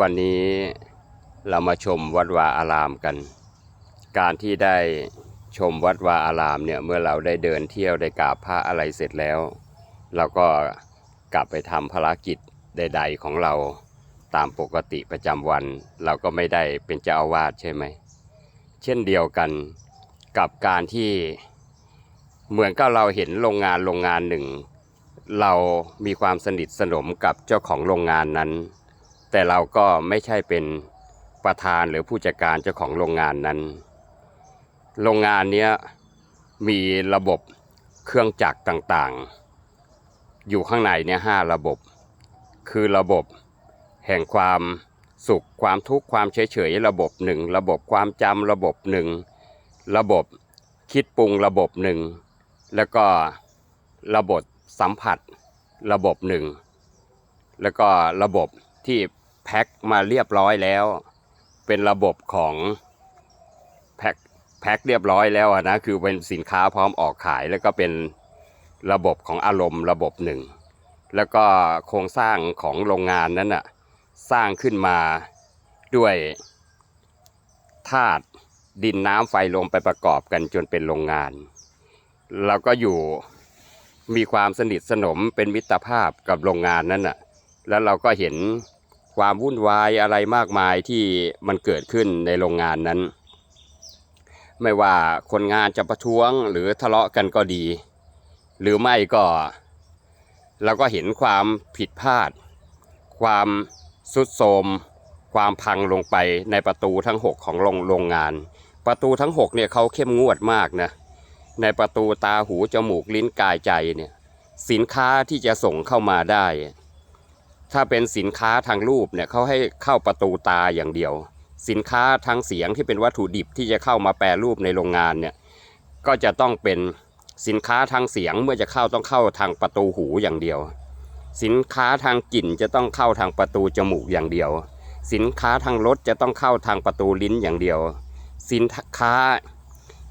วันนี้เรามาชมวัดวาอารามกัน การที่ได้ชมวัดวาอารามเนี่ยเมื่อเราได้เดินเที่ยวได้กราบพระอะไรเสร็จแล้ว เราก็กลับไปทำภารกิจใด ๆ ของเราตามปกติประจำวัน เราก็ไม่ได้เป็นเจ้าอาวาสใช่ไหม เช่นเดียวกันกับการที่เหมือนกับเราเห็นโรงงานโรงงานหนึ่ง เรามีความสนิทสนมกับเจ้าของโรงงานนั้น แต่เราก็ไม่ใช่เป็นประธานหรือผู้จัดการเจ้าของโรงงานนั้น โรงงานนี้มีระบบเครื่องจักรต่างๆ อยู่ข้างในเนี่ยห้าระบบ คือระบบแห่งความสุขความทุกข์ความเฉยๆระบบหนึ่งระบบความจำระบบหนึ่งระบบคิดปรุงระบบหนึ่งแล้วก็ระบบสัมผัสระบบหนึ่งแล้วก็ระบบที่ แพ็คมาเรียบร้อยแล้ว เป็นระบบของแพ็คแพ็คเรียบร้อยแล้วนะคือเป็นสินค้าพร้อมออกขายแล้วก็เป็นระบบของอารมณ์ระบบหนึ่ง แล้วก็โครงสร้างของโรงงานนั้นน่ะสร้างขึ้นมาด้วยธาตุดินน้ำไฟลมไปประกอบกันจนเป็นโรงงานเราก็อยู่มีความสนิทสนมเป็นมิตรภาพกับโรงงานนั้นน่ะแล้วเราก็เห็น ความวุ่นวายอะไรมากมายที่มันเกิดขึ้นในโรงงานนั้น ไม่ว่าคนงานจะประท้วงหรือทะเลาะกันก็ดี หรือไม่ก็เราก็เห็นความผิดพลาด ความสุดโทมความพังลงไปในประตูทั้ง 6 ของโรงโรงงาน ประตูทั้ง6เนี่ยเขาเข้มงวดมากนะในประตูตาหูจมูกลิ้นกายใจเนี่ยสินค้าที่จะส่งเข้ามาได้ ถ้าเป็นสินค้าทางรูปเนี่ยเขาให้เข้าประตูตาอย่างเดียว สินค้าทางเสียงที่เป็นวัตถุดิบที่จะเข้ามาแปรรูปในโรงงานเนี่ยก็จะต้องเป็นสินค้าทางเสียงเมื่อจะเข้าต้องเข้าทางประตูหูอย่างเดียว สินค้าทางกลิ่นจะต้องเข้าทางประตูจมูกอย่างเดียว สินค้าทางรสจะต้องเข้าทางประตูลิ้นอย่างเดียว สินค้า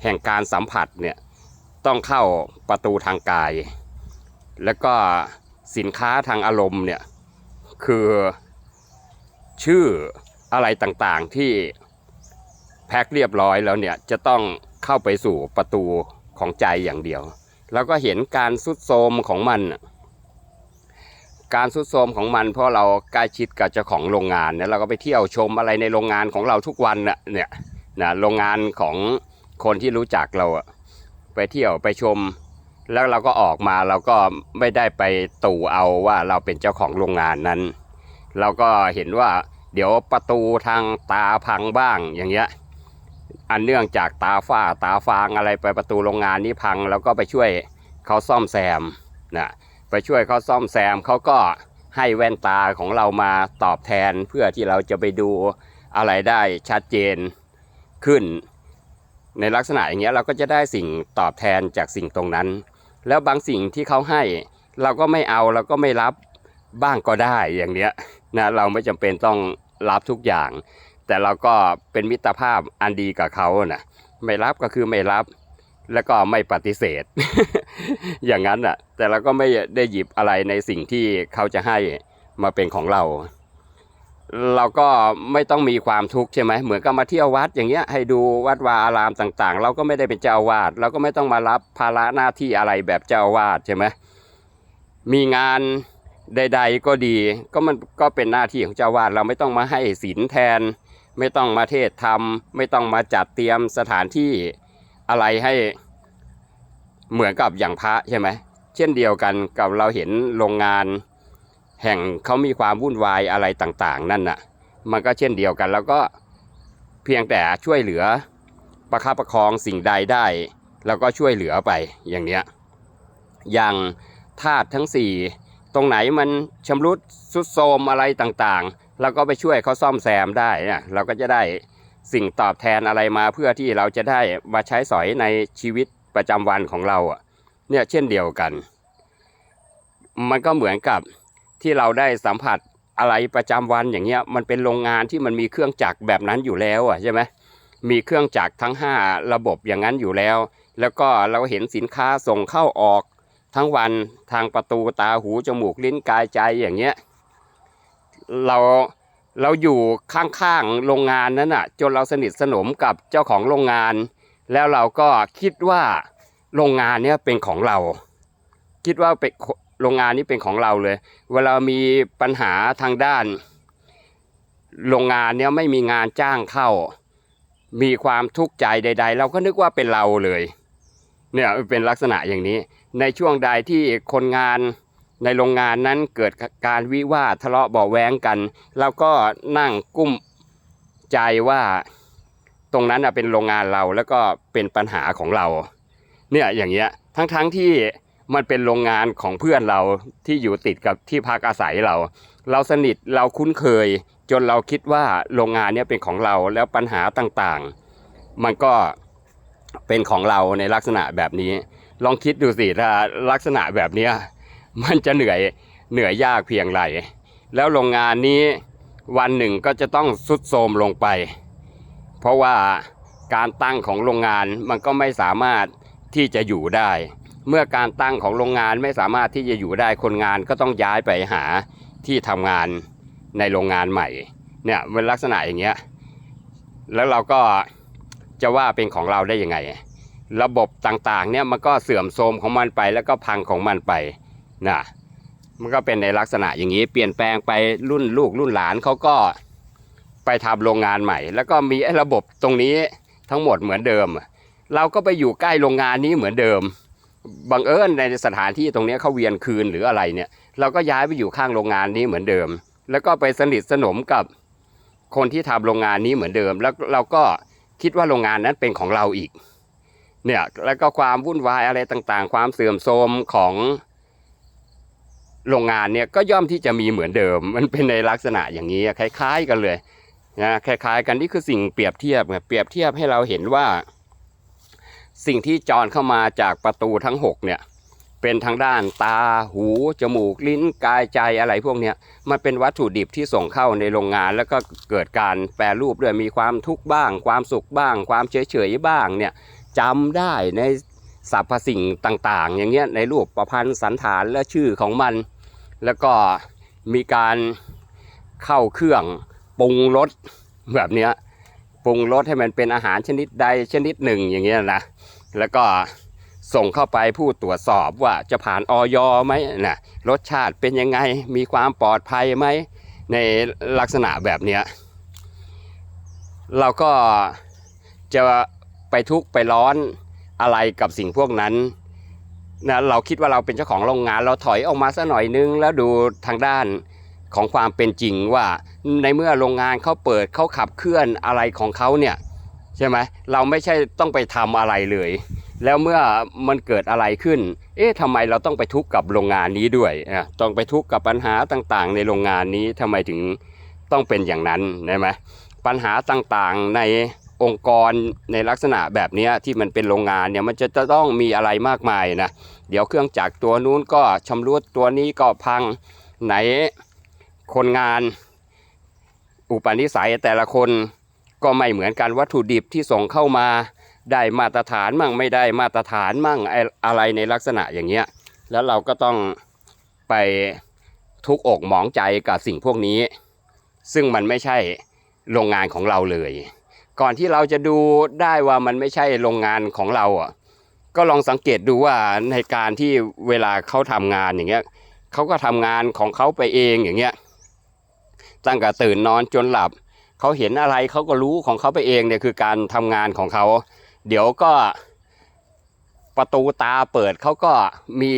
แห่งการสัมผัสเนี่ยต้องเข้าประตูทางกาย แล้วก็สินค้าทางอารมณ์เนี่ย คือชื่ออะไรต่างๆที่แพ็คเรียบร้อยแล้วเนี่ยจะต้องเข้าไปสู่ประตูของใจอย่างเดียว แล้วก็เห็นการสุดโทมของมัน การสุดโทมของมัน เพราะเราใกล้ชิดกับเจ้าของโรงงานเนี่ยเราก็ไปเที่ยวชมอะไรในโรงงานของเราทุกวันน่ะเนี่ยนะโรงงานของคนที่รู้จักเราไปเที่ยวไปชม แล้วเราก็ออกมาเราก็ไม่ได้ไปตู่เอาว่าเราเป็นเจ้าของโรงงานนั้น เราก็เห็นว่าเดี๋ยวประตูทางตาพังบ้างอย่างเงี้ยอันเนื่องจากตาฝ้าตาฟางอะไรไปประตูโรงงานนี้พังแล้วก็ไปช่วยเขาซ่อมแซมนะไปช่วยเขาซ่อมแซมเขาก็ให้แว่นตาของเรามาตอบแทนเพื่อที่เราจะไปดูอะไรได้ชัดเจนขึ้น ในลักษณะอย่างเงี้ยเราก็จะได้สิ่งตอบแทนจากสิ่งตรงนั้น แล้วบางสิ่งที่เขาให้เราก็ไม่เอาเราก็ไม่รับบ้างก็ได้อย่างเนี้ยนะเราไม่จำเป็นต้องรับทุกอย่าง แต่เราก็เป็นมิตรภาพอันดีกับเขานะไม่รับก็คือไม่รับแล้วก็ไม่ปฏิเสธ อย่างนั้นอะ แต่เราก็ไม่ได้หยิบอะไรในสิ่งที่เขาจะให้มาเป็นของเรา เราก็ไม่ต้องมีความทุกข์ใช่ไหมเหมือนกับมาเที่ยววัดอย่างเงี้ยให้ดูวัดวาอารามต่างๆ เราก็ไม่ได้เป็นเจ้าอาวาสเราก็ไม่ต้องมารับภาระหน้าที่อะไรแบบเจ้าอาวาสใช่ไหมมีงานใด ๆ ก็ดีก็มันก็เป็นหน้าที่ของเจ้าวาสเราไม่ต้องมาให้ศีลแทน ไม่ต้องมาเทศธรรม ไม่ต้องมาจัดเตรียมสถานที่อะไรให้เหมือนกับอย่างพระใช่ไหมเช่นเดียวกันกับเราเห็นโรงงาน แห่งเขามีความวุ่นวายอะไรต่างๆ นั่นน่ะ มันก็เช่นเดียวกัน แล้วก็เพียงแต่ช่วยเหลือประคับประคองสิ่งใดได้ แล้วก็ช่วยเหลือไปอย่างเนี้ยอย่างธาตุทั้งสี่ตรงไหนมันชำรุดทรุดโทมอะไรต่างๆเราก็ไปช่วยเขาซ่อมแซมได้นะเราก็จะได้สิ่งตอบแทนอะไรมาเพื่อที่เราจะได้มาใช้สอยในชีวิตประจำวันของเราอะเนี่ยเช่นเดียวกัน มันก็เหมือนกับ ที่เราได้สัมผัสอะไรประจำวันอย่างเงี้ยมันเป็นโรงงานที่มันมีเครื่องจักรแบบนั้นอยู่แล้วอะใช่ไหมมีเครื่องจักรทั้ง 5 ระบบอย่างนั้นอยู่แล้ว แล้วก็เราเห็นสินค้าส่งเข้าออกทั้งวันทางประตูตาหูจมูกลิ้นกายใจอย่างเงี้ยเราเราอยู่ข้างๆโรงงานนั้นอะจนเราสนิทสนมกับเจ้าของโรงงาน แล้วเราก็คิดว่าโรงงานเนี้ยเป็นของเรา คิดว่าเป็น โรงงานนี้เป็นของเราเลย เวลามีปัญหาทางด้าน โรงงานเนี้ยไม่มีงานจ้างเข้า มีความทุกข์ใจใด ๆ เราก็นึกว่าเป็นเราเลย เนี่ยเป็นลักษณะอย่างนี้ ในช่วงใดที่คนงานในโรงงานนั้นเกิดการวิวาททะเลาะเบาแว้งกัน เราก็นั่งกุ้มใจว่าตรงนั้นเป็นโรงงานเราแล้วก็เป็นปัญหาของเรา เนี่ยอย่างเงี้ยทั้งๆทที่ มันเป็นโรงงานของเพื่อนเราที่อยู่ติดกับที่พักอาศัยเรา เราสนิทเราคุ้นเคย จนเราคิดว่าโรงงานนี้เป็นของเราแล้วปัญหาต่างๆ มันก็เป็นของเราในลักษณะแบบนี้ ลองคิดดูสิถ้าลักษณะแบบนี้มันจะเหนื่อยเหนื่อยยากเพียงไรแล้วโรงงานนี้วันหนึ่งก็จะต้องสุดโทมลงไป เพราะว่าการตั้งของโรงงานมันก็ไม่สามารถที่จะอยู่ได้ เมื่อการตั้งของโรงงานไม่สามารถที่จะอยู่ได้คนงานก็ต้องย้ายไปหาที่ทำงานในโรงงานใหม่เนี่ยเป็นลักษณะอย่างเงี้ยแล้วเราก็จะว่าเป็นของเราได้ยังไง ระบบต่างๆเนี่ยมันก็เสื่อมโทรมของมันไปแล้วก็พังของมันไปนะมันก็เป็นในลักษณะอย่างนี้เปลี่ยนแปลงไปรุ่นลูกรุ่นหลานเขาก็ไปทำโรงงานใหม่ แล้วก็มีระบบตรงนี้ทั้งหมดเหมือนเดิม เราก็ไปอยู่ใกล้โรงงานนี้เหมือนเดิม บังเอิญในสถานที่ตรงนี้เขาเวียนคืนหรืออะไรเนี่ย เราก็ย้ายไปอยู่ข้างโรงงานนี้เหมือนเดิม แล้วก็ไปสนิทสนมกับคนที่ทำโรงงานนี้เหมือนเดิม แล้วเราก็คิดว่าโรงงานนั้นเป็นของเราอีก เนี่ยแล้วก็ความวุ่นวายอะไรต่างๆ ความเสื่อมโทรมของโรงงานเนี่ยก็ย่อมที่จะมีเหมือนเดิม มันเป็นในลักษณะอย่างนี้คล้าย ๆ กันเลยนะคล้าย ๆ กันนี่คือสิ่งเปรียบเทียบเปรียบเทียบให้เราเห็นว่า สิ่งที่จรเข้ามาจากประตูทั้งหกเนี่ย เป็นทางด้านตาหู จมูก ลิ้นกายใจอะไรพวกเนี้ยมันเป็นวัตถุดิบที่ส่งเข้าในโรงงาน แล้วก็เกิดการแปรรูปด้วยมีความทุกข์บ้าง ความสุขบ้าง ความเฉยเฉยบ้างเนี่ยจำได้ในสรรพสิ่งต่าง ๆ อย่างเงี้ยในรูปประพันธ์สันฐานและชื่อของมัน แล้วก็มีการเข้าเครื่องปรุงรสแบบเนี้ยปรุงรสให้มันเป็นอาหารชนิดใดชนิดหนึ่งอย่างเงี้ยนะ แล้วก็ส่งเข้าไปผู้ตรวจสอบว่าจะผ่านออยไหมนะรสชาติเป็นยังไงมีความปลอดภัยไหมในลักษณะแบบเนี้ยเราก็จะไปทุกข์ไปร้อนอะไรกับสิ่งพวกนั้นนะเราคิดว่าเราเป็นเจ้าของโรงงานเราถอยออกมาสักหน่อยนึง แล้วดูทางด้านของความเป็นจริงว่าในเมื่อโรงงานเขาเปิดเขาขับเคลื่อนอะไรของเขาเนี่ย ช่ไหมเราไม่ใช่ต้องไปทำอะไรเลย แล้วเมื่อมันเกิดอะไรขึ้น เอ๊ะทำไมเราต้องไปทุกข์กับโรงงานนี้ด้วยอะต้องไปทุกข์กับปัญหาต่างๆ ในโรงงานนี้ทำไมถึงต้องเป็นอย่างนั้นใช่ไหมปัญหาต่างๆในองค์กรในลักษณะแบบนี้ที่มันเป็นโรงงานเนี่ยมันจะจะต้องมีอะไรมากมายนะเดี๋ยวเครื่องจักรตัวนู้นก็ชำรุดตัวนี้ก็พังไหนคนงาน อุปนิสัยแต่ละคน ก็ไม่เหมือนกันวัตถุดิบที่ส่งเข้ามาได้มาตรฐานมั่งไม่ได้มาตรฐานมั่งไออะไรในลักษณะอย่างเงี้ยแล้วเราก็ต้องไปทุกอกหมองใจกับสิ่งพวกนี้ ซึ่งมันไม่ใช่โรงงานของเราเลย ก่อนที่เราจะดูได้ว่ามันไม่ใช่โรงงานของเราอะก็ลองสังเกตดูว่าในการที่เวลาเขาทำงานอย่างเงี้ยเขาก็ทำงานของเขาไปเองอย่างเงี้ยตั้งแต่ตื่นนอนจนหลับ เขาเห็นอะไรเขาก็รู้ของเขาไปเองเนี่ยคือการทำงานของเขา เดี๋ยวก็ประตูตาเปิดเขาก็มี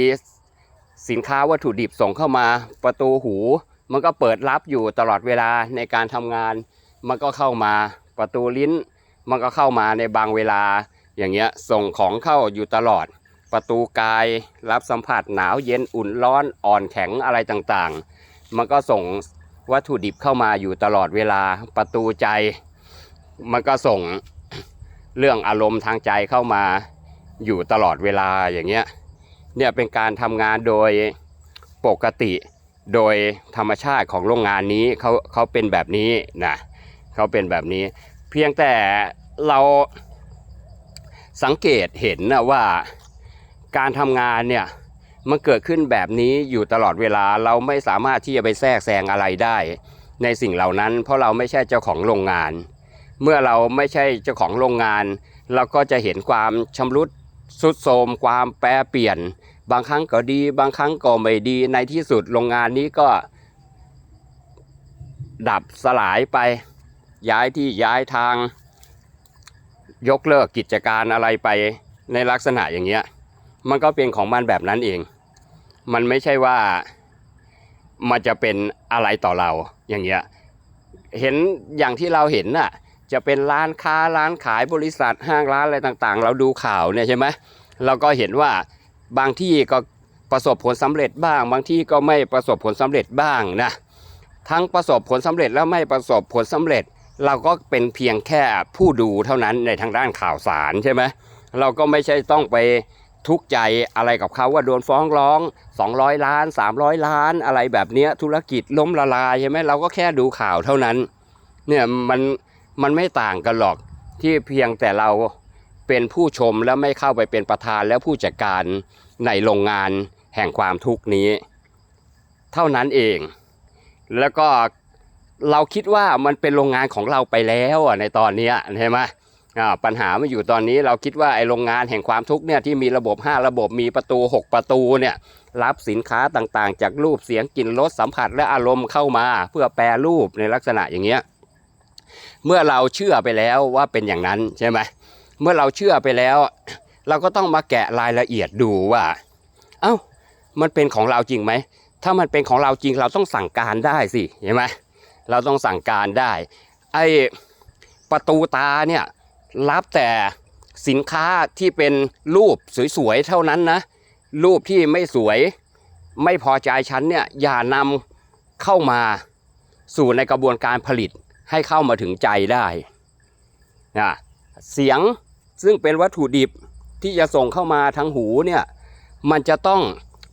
สินค้าวัตถุดิบส่งเข้ามาประตูหู มันก็เปิดรับอยู่ตลอดเวลาในการทำงาน มันก็เข้ามาประตูลิ้น มันก็เข้ามาในบางเวลาอย่างเงี้ยส่งของเข้าอยู่ตลอด ประตูกายรับสัมผัสหนาวเย็นอุ่นร้อนอ่อนแข็งอะไรต่างๆ มันก็ส่ง วัตถุดิบเข้ามาอยู่ตลอดเวลาประตูใจ มันก็ส่งเรื่องอารมณ์ทางใจเข้ามาอยู่ตลอดเวลาอย่างเงี้ยเนี่ยเป็นการทำงานโดยปกติโดยธรรมชาติของโรงงานนี้เขาเขาเป็นแบบนี้นะเขาเป็นแบบนี้ เพียงแต่เราสังเกตเห็นนะว่าการทำงานเนี่ย มันเกิดขึ้นแบบนี้อยู่ตลอดเวลาเราไม่สามารถที่จะไปแทรกแซงอะไรได้ ในสิ่งเหล่านั้น เพราะเราไม่ใช่เจ้าของโรงงาน เมื่อเราไม่ใช่เจ้าของโรงงาน เราก็จะเห็นความชำรุดสุดโทมความแปรเปลี่ยน บางครั้งก็ดี บางครั้งก็ไม่ดีในที่สุดโรงงานนี้ก็ ดับสลายไป ย้ายที่ย้ายทาง ยกเลิกกิจการอะไรไปในลักษณะอย่างเงี้ยมันก็เป็นของมันแบบนั้นเอง มันไม่ใช่ว่ามันจะเป็นอะไรต่อเราอย่างเงี้ยเห็นอย่างที่เราเห็นน่ะจะเป็นร้านค้าร้านขายบริษัทห้างร้านอะไรต่างๆ เราดูข่าวเนี่ยใช่ไหมเราก็เห็นว่าบางที่ก็ประสบผลสำเร็จบ้าง บางที่ก็ไม่ประสบผลสำเร็จบ้างนะทั้งประสบผลสำเร็จแล้วไม่ประสบผลสำเร็จ เราก็เป็นเพียงแค่ผู้ดูเท่านั้นในทางด้านข่าวสารใช่ไหมเราก็ไม่ใช่ต้องไป ทุกข์ใจอะไรกับเขาว่าโดนฟ้องร้อง 200 ล้าน 300 ล้านอะไรแบบเนี้ยธุรกิจล้มละลายใช่ไหมเราก็แค่ดูข่าวเท่านั้นเนี่ยมันมันไม่ต่างกันหรอกที่เพียงแต่เราเป็นผู้ชมแล้วไม่เข้าไปเป็นประธานแล้วผู้จัดการในโรงงานแห่งความทุกข์นี้ เท่านั้นเอง แล้วก็เราคิดว่ามันเป็นโรงงานของเราไปแล้วในตอนนี้ใช่ไหม ปัญหามันอยู่ตอนนี้เราคิดว่าไอโรงงานแห่งความทุกข์เนี่ยที่มีระบบ 5 ระบบมีประตู 6 ประตูเนี่ยรับสินค้าต่างๆ จากรูปเสียงกลิ่นรสสัมผัสและอารมณ์เข้ามา เพื่อแปรรูปในลักษณะอย่างเงี้ยเมื่อเราเชื่อไปแล้วว่าเป็นอย่างนั้นใช่ไหมเมื่อเราเชื่อไปแล้ว เราก็ต้องมาแกะรายละเอียดดูว่า เอ้ามันเป็นของเราจริงไหมถ้ามันเป็นของเราจริงเราต้องสั่งการได้สิเห็นไหมเราต้องสั่งการได้ไอประตูตาเนี่ย รับแต่สินค้าที่เป็นรูปสวยๆเท่านั้นนะ รูปที่ไม่สวยไม่พอใจฉันเนี่ยอย่านำเข้ามาสู่ในกระบวนการผลิตให้เข้ามาถึงใจได้นะเสียงซึ่งเป็นวัตถุดิบที่จะส่งเข้ามาทางหูเนี่ยมันจะต้อง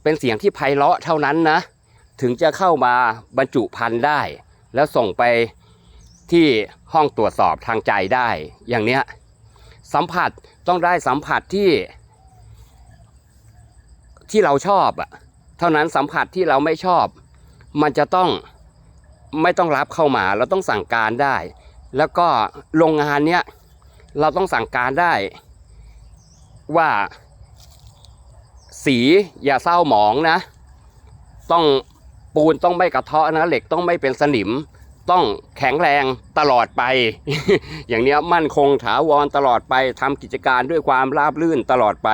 เป็นเสียงที่ไพเราะเท่านั้นนะ ถึงจะเข้ามาบรรจุพันธุ์ได้ แล้วส่งไป ที่ห้องตรวจสอบทางใจได้ อย่างเนี้ยสัมผัสต้องได้สัมผัสที่ ที่เราชอบอะเท่านั้นสัมผัสที่เราไม่ชอบ มันจะต้องไม่ต้องรับเข้ามาเราต้องสั่งการได้ แล้วก็โรงงานเนี้ยเราต้องสั่งการได้ ว่า สีอย่าเศร้าหมองนะ ต้องปูนต้องไม่กระเทาะนะ เหล็กต้องไม่เป็นสนิม ต้องแข็งแรงตลอดไป อย่างเนี้ยมั่นคงถาวรตลอดไปทำกิจการด้วยความราบรื่นตลอดไป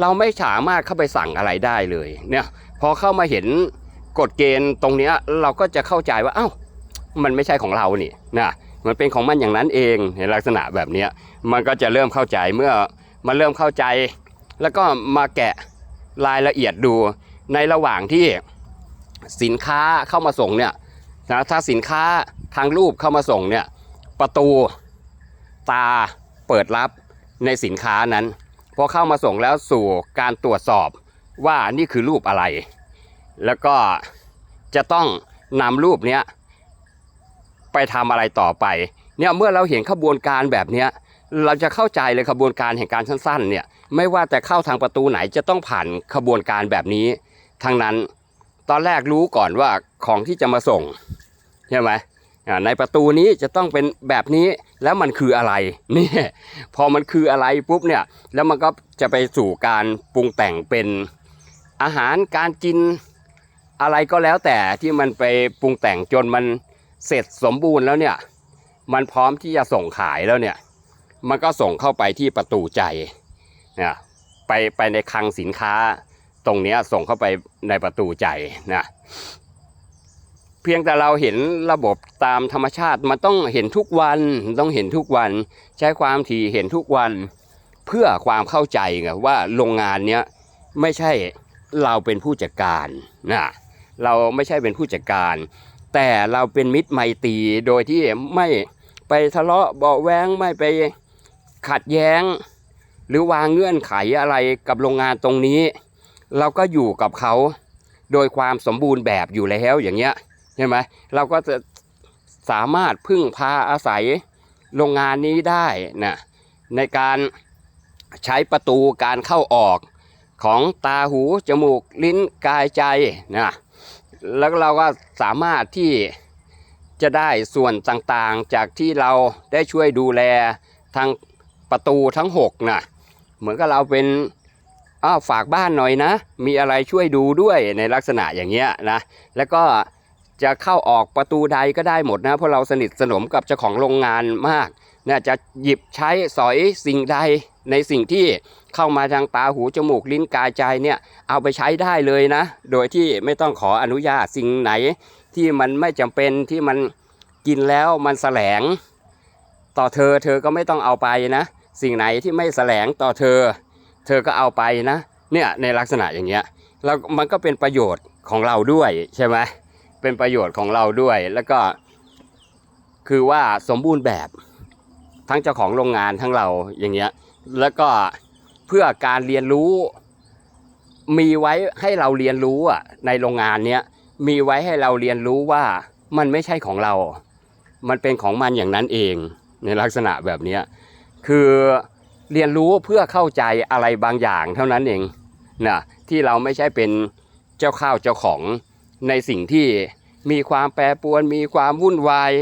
เราไม่สามารถเข้าไปสั่งอะไรได้เลยเนี่ยพอเข้ามาเห็นกฎเกณฑ์ตรงเนี้ยเราก็จะเข้าใจว่าเอ้ามันไม่ใช่ของเรานี่นะมันเป็นของมันอย่างนั้นเองในลักษณะแบบเนี้ยมันก็จะเริ่มเข้าใจเมื่อมันเริ่มเข้าใจ แล้วก็มาแกะรายละเอียดดูในระหว่างที่สินค้าเข้ามาส่งเนี่ย นะถ้าสินค้าทางรูปเข้ามาส่งเนี่ยประตูตาเปิดรับในสินค้านั้นพอเข้ามาส่งแล้วสู่การตรวจสอบว่านี่คือรูปอะไร แล้วก็จะต้องนำรูปเนี้ยไปทำอะไรต่อไปเนี่ยเมื่อเราเห็นขบวนการแบบเนี้ยเราจะเข้าใจเลยขบวนการแห่งการสั้นๆเนี่ยไม่ว่าแต่เข้าทางประตูไหนจะต้องผ่านขบวนการแบบนี้ทั้งนั้น ตอนแรกรู้ก่อนว่าของที่จะมาส่งใช่ไหมในประตูนี้จะต้องเป็นแบบนี้แล้วมันคืออะไรนี่พอมันคืออะไรปุ๊บเนี่ยแล้วมันก็จะไปสู่การปรุงแต่งเป็นอาหารการกินอะไรก็แล้วแต่ที่มันไปปรุงแต่งจนมันเสร็จสมบูรณ์แล้วเนี่ยมันพร้อมที่จะส่งขายแล้วเนี่ยมันก็ส่งเข้าไปที่ประตูใจเนะไปไปในคลังสินค้า ตรงนี้ส่งเข้าไปในประตูใจนะเพียงแต่เราเห็นระบบตามธรรมชาติมันต้องเห็นทุกวันต้องเห็นทุกวัน ใช้ความถี่เห็นทุกวัน เพื่อความเข้าใจไงว่าโรงงานเนี้ยไม่ใช่เราเป็นผู้จัดการนะเราไม่ใช่เป็นผู้จัดการ แต่เราเป็นมิตรไมตรีโดยที่ไม่ไปทะเลาะเบาแวงไม่ไปขัดแย้ง หรือวางเงื่อนไขอะไรกับโรงงานตรงนี้ เราก็อยู่กับเขาโดยความสมบูรณ์แบบอยู่แล้วอย่างเงี้ยใช่ไหมเราก็จะสามารถพึ่งพาอาศัยโรงงานนี้ได้นะในการใช้ประตูการเข้าออกของตาหูจมูกลิ้นกายใจนะแล้วเราก็สามารถที่จะได้ส่วนต่างๆ จากที่เราได้ช่วยดูแลทางประตูทั้งหกนะเหมือนกับเราเป็น อ้าวฝากบ้านหน่อยนะ มีอะไรช่วยดูด้วยในลักษณะอย่างเงี้ยนะ แล้วก็จะเข้าออกประตูใดก็ได้หมดนะ เพราะเราสนิทสนมกับเจ้าของโรงงานมากนะจะหยิบใช้สอยสิ่งใดในสิ่งที่เข้ามาทางตาหูจมูกลิ้นกายใจเนี่ยเอาไปใช้ได้เลยนะ โดยที่ไม่ต้องขออนุญาตสิ่งไหน ที่มันไม่จำเป็นที่มันกินแล้วมันแสลง ต่อเธอเธอก็ไม่ต้องเอาไปนะ สิ่งไหนที่ไม่แสลงต่อเธอ เธอก็เอาไปนะเนี่ยในลักษณะอย่างเงี้ยแล้วมันก็เป็นประโยชน์ของเราด้วยใช่ไหมเป็นประโยชน์ของเราด้วยแล้วก็ คือว่าสมบูรณ์แบบทั้งเจ้าของโรงงานทั้งเราอย่างเงี้ยแล้วก็เพื่อการเรียนรู้มีไว้ให้เราเรียนรู้อะในโรงงานเนี้ยมีไว้ให้เราเรียนรู้ว่ามันไม่ใช่ของเรา มันเป็นของมันอย่างนั้นเองในลักษณะแบบเนี้ยคือ เรียนรู้เพื่อเข้าใจอะไรบางอย่างเท่านั้นเองนะที่เราไม่ใช่เป็นเจ้าข้าวเจ้าของในสิ่งที่มีความแปรปรวน มีความวุ่นวาย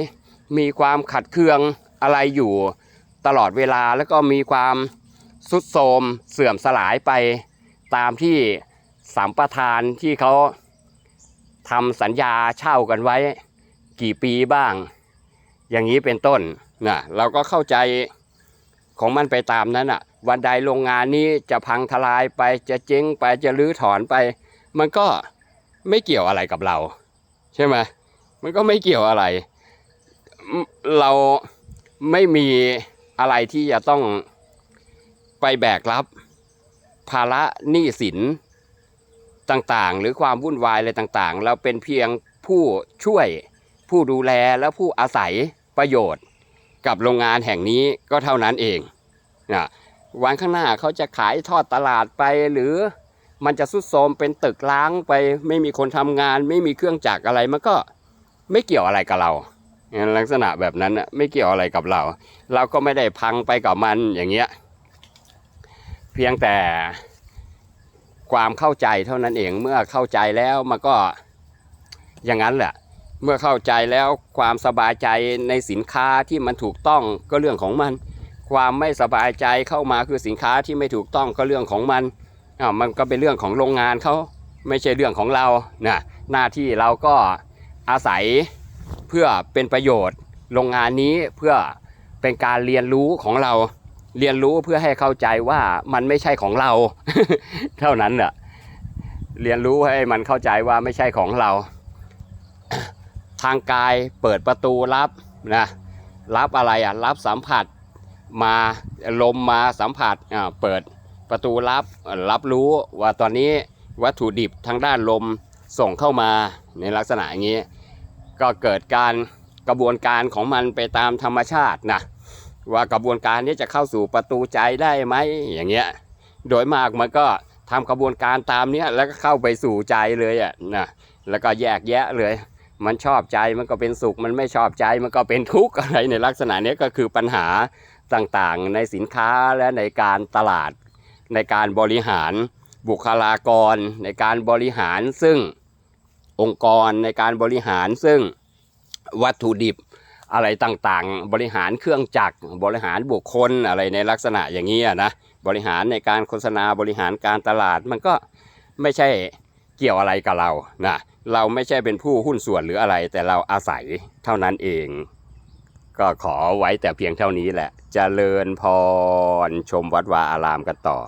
มีความขัดเคืองอะไรอยู่ตลอดเวลาแล้วก็มีความสุดโทรมเสื่อมสลายไป ตามที่สัมปทานที่เขาทำสัญญาเช่ากันไว้ กี่ปีบ้าง อย่างนี้เป็นต้นนะเราก็เข้าใจ ของมันไปตามนั้นอะ วันใดโรงงานนี้จะพังทลายไปจะเจ๊งไปจะรื้อถอนไป มันก็ไม่เกี่ยวอะไรกับเรา ใช่ไหมมันก็ไม่เกี่ยวอะไร เราไม่มีอะไรที่จะต้องไปแบกรับ ภาระหนี้สินต่างๆ หรือความวุ่นวายอะไรต่างๆ เราเป็นเพียงผู้ช่วยผู้ดูแลและผู้อาศัยประโยชน์ กับโรงงานแห่งนี้ก็เท่านั้นเองนะวันข้างหน้าเขาจะขายทอดตลาดไปหรือมันจะสุดโทมเป็นตึกล้างไป ไม่มีคนทำงาน ไม่มีเครื่องจักรอะไรมันก็ไม่เกี่ยวอะไรกับเราลักษณะแบบนั้นนะไม่เกี่ยวอะไรกับเรา เราก็ไม่ได้พังไปกับมันอย่างเงี้ยเพียงแต่ความเข้าใจเท่านั้นเองเมื่อเข้าใจแล้วมันก็อย่างนั้นแหละ เมื่อเข้าใจแล้วความสบายใจในสินค้าที่มันถูกต้องก็เรื่องของมัน ความไม่สบายใจเข้ามาคือสินค้าที่ไม่ถูกต้องก็เรื่องของมันอ่ามันก็เป็นเรื่องของโรงงานเขาไม่ใช่เรื่องของเรานะหน้าที่เราก็อาศัยเพื่อเป็นประโยชน์โรงงานนี้เพื่อเป็นการเรียนรู้ของเราเรียนรู้เพื่อให้เข้าใจว่ามันไม่ใช่ของเรา เท่านั้นแหละเรียนรู้ให้มันเข้าใจว่าไม่ใช่ของเรา ทางกายเปิดประตูรับนะรับอะไรอะรับสัมผัสมาลมมาสัมผัสอ่าเปิดประตูรับรับรู้ว่าตอนนี้วัตถุดิบทางด้านลมส่งเข้ามาในลักษณะอย่างนี้ ก็เกิดการกระบวนการของมันไปตามธรรมชาตินะว่ากระบวนการนี้จะเข้าสู่ประตูใจได้ไหมอย่างเงี้ยโดยมากมันก็ทำกระบวนการตามเนี้ยแล้วก็เข้าไปสู่ใจเลยอะนะแล้วก็แยกแยะเลย มันชอบใจมันก็เป็นสุข มันไม่ชอบใจมันก็เป็นทุกข์อะไรในลักษณะนี้ก็คือปัญหาต่างๆ ในสินค้าและในการตลาด ในการบริหารบุคลากร ในการบริหารซึ่งองค์กรในการบริหารซึ่งวัตถุดิบอะไรต่างๆ บริหารเครื่องจักรบริหารบุคคลอะไรในลักษณะอย่างนี้นะบริหารในการโฆษณาบริหารการตลาดมันก็ไม่ใช่เกี่ยวอะไรกับเรานะ เราไม่ใช่เป็นผู้หุ้นส่วนหรืออะไร แต่เราอาศัยเท่านั้นเอง ก็ขอไว้แต่เพียงเท่านี้แหละเจริญพรชมวัดวาอารามกันต่อ